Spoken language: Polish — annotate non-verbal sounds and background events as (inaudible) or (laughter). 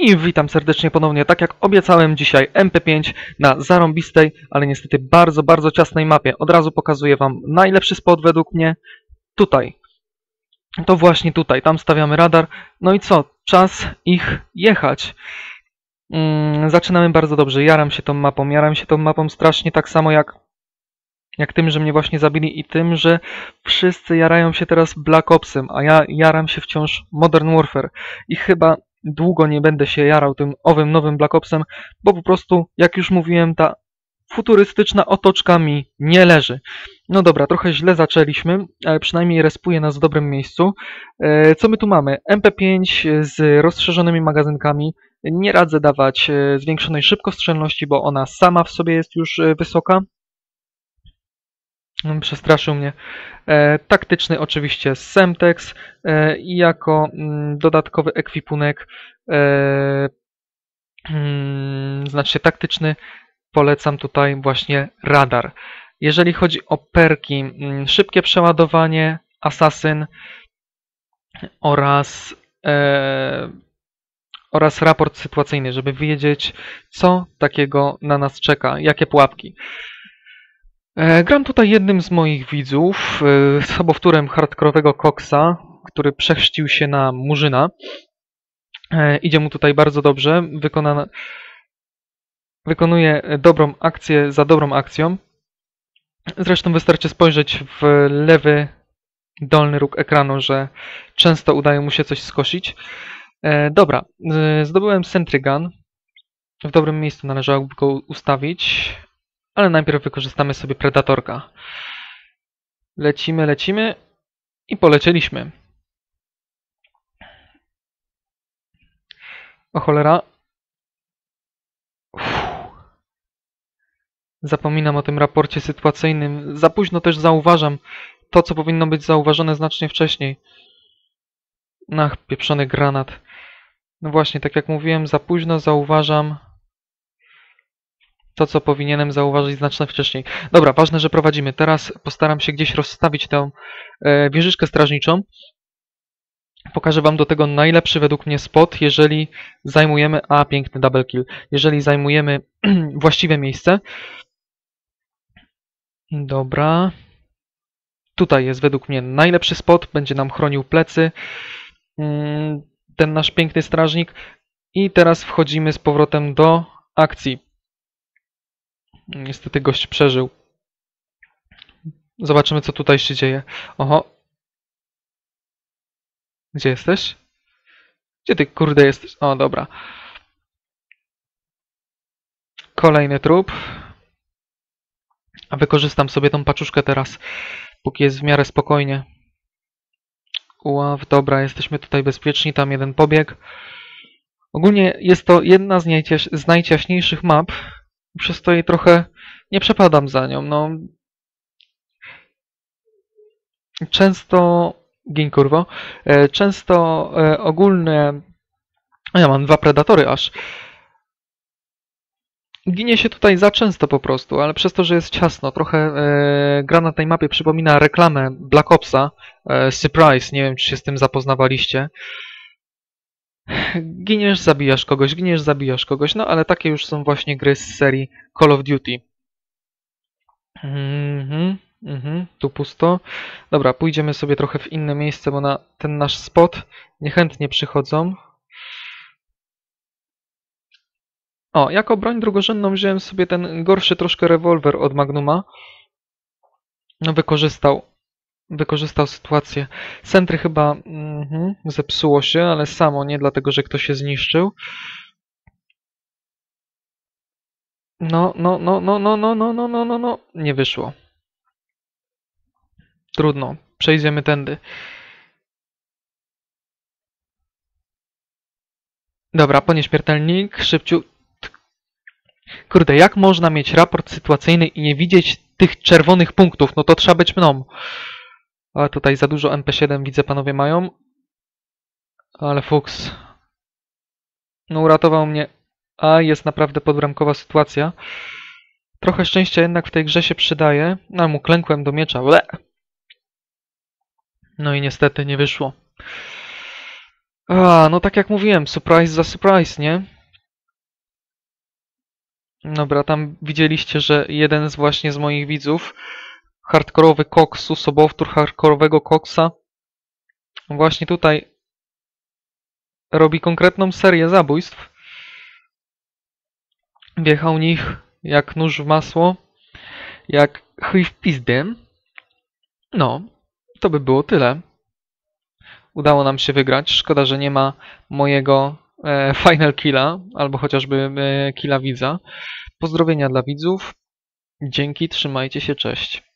I witam serdecznie ponownie, tak jak obiecałem dzisiaj MP5 na zarąbistej, ale niestety bardzo, bardzo ciasnej mapie. Od razu pokazuję Wam najlepszy spot według mnie tutaj. To właśnie tutaj, tam stawiamy radar. No i co? Czas ich jechać. Mm, zaczynamy bardzo dobrze, jaram się tą mapą, jaram się tą mapą strasznie tak samo jak, jak tym, że mnie właśnie zabili i tym, że wszyscy jarają się teraz Black Opsem, a ja jaram się wciąż Modern Warfare. I chyba długo nie będę się jarał tym owym nowym Black Opsem, bo po prostu, jak już mówiłem, ta futurystyczna otoczka mi nie leży. No dobra, trochę źle zaczęliśmy, ale przynajmniej respuje nas w dobrym miejscu. E, co my tu mamy? MP5 z rozszerzonymi magazynkami. Nie radzę dawać e, zwiększonej szybkostrzelności, bo ona sama w sobie jest już e, wysoka. Przestraszył mnie. E, taktyczny oczywiście Semtex e, i jako mm, dodatkowy ekwipunek, e, mm, znaczy taktyczny, polecam tutaj właśnie radar. Jeżeli chodzi o perki, mm, szybkie przeładowanie, asasyn oraz, e, oraz raport sytuacyjny, żeby wiedzieć, co takiego na nas czeka, jakie pułapki. E, gram tutaj jednym z moich widzów, e, sobowtórem hardkorowego Coxa, który przechrzcił się na Murzyna. E, idzie mu tutaj bardzo dobrze, wykona, wykonuje dobrą akcję za dobrą akcją. Zresztą wystarczy spojrzeć w lewy dolny róg ekranu, że często udaje mu się coś skosić. Dobra, zdobyłem Sentrygan. W dobrym miejscu należałoby go ustawić. Ale najpierw wykorzystamy sobie Predatorka. Lecimy, lecimy i polecieliśmy. O cholera. Uff. Zapominam o tym raporcie sytuacyjnym. Za późno też zauważam to, co powinno być zauważone znacznie wcześniej. Ach, pieprzony granat. No właśnie, tak jak mówiłem, za późno zauważam to, co powinienem zauważyć znacznie wcześniej. Dobra, ważne, że prowadzimy. Teraz postaram się gdzieś rozstawić tę e, wieżyczkę strażniczą. Pokażę Wam do tego najlepszy według mnie spot, jeżeli zajmujemy... A, piękny double kill. Jeżeli zajmujemy (clears throat) właściwe miejsce. Dobra. Tutaj jest według mnie najlepszy spot. Będzie nam chronił plecy. Mm, ten nasz piękny strażnik. I teraz wchodzimy z powrotem do akcji. Niestety gość przeżył. Zobaczymy, co tutaj się dzieje. Oho. Gdzie jesteś? Gdzie ty, kurde, jesteś? O, dobra. Kolejny trup. A wykorzystam sobie tą paczuszkę teraz, póki jest w miarę spokojnie. Uław, dobra, jesteśmy tutaj bezpieczni, tam jeden pobieg. Ogólnie jest to jedna z, z najciaśniejszych map, przez to jej trochę nie przepadam za nią. No, często, gin kurwo, e, często e, ogólne, ja mam dwa predatory aż, ginie się tutaj za często po prostu, ale przez to, że jest ciasno, trochę e, gra na tej mapie przypomina reklamę Black Opsa, Surprise, nie wiem czy się z tym zapoznawaliście. Giniesz, zabijasz kogoś, giniesz, zabijasz kogoś, no ale takie już są właśnie gry z serii Call of Duty. Mhm, mhm, tu pusto. Dobra, pójdziemy sobie trochę w inne miejsce, bo na ten nasz spot niechętnie przychodzą. O, jako broń drugorzędną wziąłem sobie ten gorszy troszkę rewolwer od Magnuma. No, wykorzystał wykorzystał sytuację. Centry chyba mm, zepsuło się, ale samo, nie dlatego, że ktoś się zniszczył. No, no, no, no, no, no, no, no, no, no, no, nie wyszło. Trudno, przejdziemy tędy. Dobra, ponieśmiertelnik, szybciu. Kurde, jak można mieć raport sytuacyjny i nie widzieć tych czerwonych punktów? No to trzeba być mną. Ale tutaj za dużo MP7 widzę panowie mają. Ale fuks. No uratował mnie. A jest naprawdę podbramkowa sytuacja. Trochę szczęścia jednak w tej grze się przydaje. No mu klękłem do miecza. Ble. No i niestety nie wyszło. A, no tak jak mówiłem, surprise za surprise, nie? Dobra, tam widzieliście, że jeden z właśnie z moich widzów, hardkorowy koksu, sobowtór hardkorowego koksa, właśnie tutaj robi konkretną serię zabójstw. Wjechał nich jak nóż w masło, jak chuj w pizdę. No, to by było tyle. Udało nam się wygrać. Szkoda, że nie ma mojego e, final killa, albo chociażby e, killa widza. Pozdrowienia dla widzów. Dzięki, trzymajcie się, cześć.